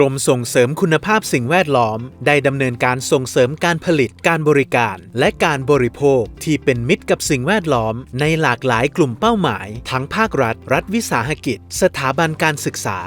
กรมส่งเสริมคุณภาพสิ่งแวดล้อม ได้ดำเนินการส่งเสริมการผลิตการบริการ และการบริโภคที่เป็นมิตรกับสิ่งแวดล้อม ในหลากหลายกลุ่มเป้าหมาย ทั้งภาครัฐ รัฐวิสาหกิจ สถาบันการศึกษา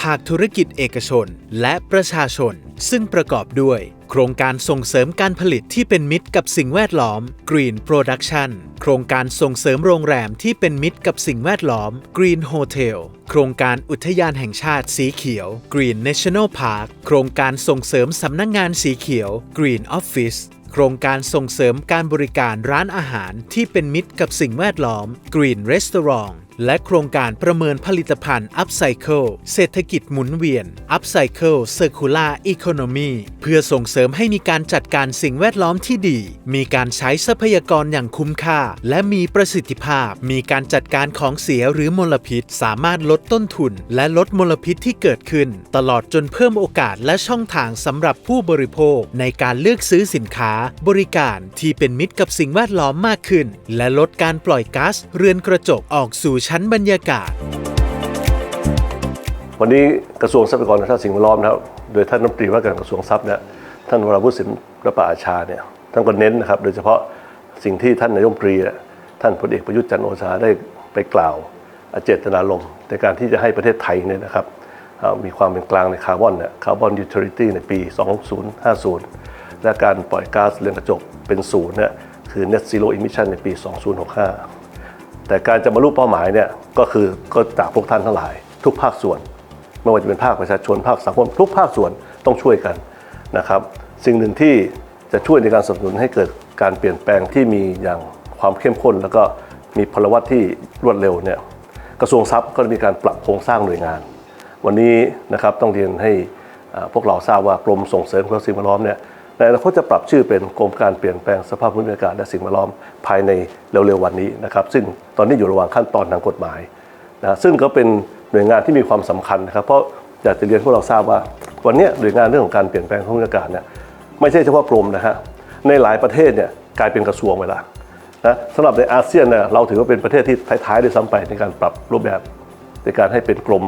ภาคธุรกิจเอกชน และประชาชน ซึ่งประกอบด้วย โครงการส่งเสริมการผลิตที่เป็นมิตรกับสิ่งแวดล้อม Green Production โครงการส่งเสริมโรงแรมที่เป็นมิตรกับสิ่งแวดล้อม Green Hotel โครงการอุทยานแห่งชาติสีเขียว Green National Park โครงการส่งเสริมสำนักงงานสีเขียว Green Office โครงการส่งเสริมการบริการร้านอาหารที่เป็นมิตรกับสิ่งแวดล้อม Green Restaurant และโครงการประเมินผลิตภัณฑ์ Upcycle เศรษฐกิจหมุนเวียน Upcycle Circular Economy เพื่อส่งเสริมให้มีการจัดการสิ่งแวดล้อมที่ดี มีการใช้ทรัพยากรอย่างคุ้มค่า และมีประสิทธิภาพ มีการจัดการของเสียหรือมลพิษ สามารถลดต้นทุน และลดมลพิษที่เกิดขึ้น ตลอดจนเพิ่มโอกาสและช่องทางสำหรับผู้บริโภค ในการเลือกซื้อสินค้า บริการที่เป็นมิตรกับสิ่งแวดล้อมมากขึ้น และลดการปล่อยก๊าซเรือนกระจกออกสู่ชั้นบรรยากาศ วันนี้กระทรวงทรัพยากรธรรมชาติสิ่งแวดล้อมนะครับโดยท่านรัฐมนตรีว่าการกระทรวงทรัพย์เนี่ยท่านวราวุฒิศิลปะอาชาเนี่ยท่านก็เน้นนะครับ โดยเฉพาะสิ่งที่ท่านนายรัฐมตรีเนี่ยท่านพลเอกประยุทธ์จันทร์โอชาได้ไปกล่าวเจตนารมณ์ในการที่จะให้ประเทศไทยเนี่ยนะครับมีความเป็นกลางในคาร์บอนเนี่ยคาร์บอนนิวทรัลิตี้ในปี 2050 และการปล่อยก๊าซเรือนกระจกเป็นศูนย์เนี่ยคือ net zero emission ในปี 2065 แต่การจะบรรลุเป้าหมายเนี่ยก็คือก็จากพวกท่านทั้งหลาย ทุกภาคส่วน ไม่ว่าจะเป็นภาคประชาชนภาคสังคม ทุกภาคส่วนต้องช่วยกันนะครับ สิ่งหนึ่งที่จะช่วยในการสนับสนุนให้เกิดการเปลี่ยนแปลงที่มีอย่างความเข้มข้น แล้วก็มีพลวัตที่รวดเร็วเนี่ยกระทรวงทรัพย์ก็มีการปรับโครงสร้างหน่วยงาน วันนี้นะครับต้องเรียนให้พวกเราทราบว่ากรมส่งเสริมคุณภาพสิ่งแวดล้อมเนี่ย ในอนาคตจะปรับชื่อเป็นกรมการเปลี่ยนแปลงสภาพภูมิอากาศและสิ่งแวดล้อมภายในเร็วๆวันนี้นะครับ ซึ่งตอนนี้อยู่ระหว่างขั้นตอนทางกฎหมายนะซึ่งก็เป็นหน่วยงานที่มีความสำคัญนะครับ เพราะอยากจะเรียนพวกเราทราบว่า วันนี้หน่วยงานเรื่องของการเปลี่ยนแปลงสภาพภูมิอากาศเนี่ยไม่ใช่เฉพาะกรมนะฮะในหลายประเทศเนี่ยกลายเป็นกระทรวงไปและนะสำหรับในอาเซียนเนี่ยเราถือว่าเป็นประเทศที่ท้ายๆด้วยซ้ำไปในการปรับรูปแบบในการให้เป็นกรม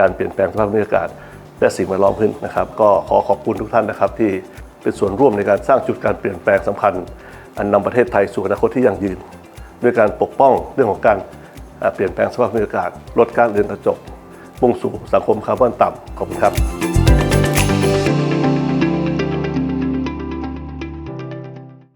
การเปลี่ยนแปลงสภาพภูมิอากาศและสิ่งแวดล้อมขึ้นนะครับ ก็ขอขอบคุณทุกท่านนะครับที่ เป็นส่วนร่วมในการสร้างจุดการเปลี่ยนแปลงสำคัญ อันนำประเทศไทยสู่อนาคตที่ยั่งยืน ด้วยการปกป้องเรื่องของการเปลี่ยนแปลงสภาพภูมิอากาศ ลดการเรือนกระจกมุ่งสู่สังคมคาร์บอนต่ำขอบคุณครับ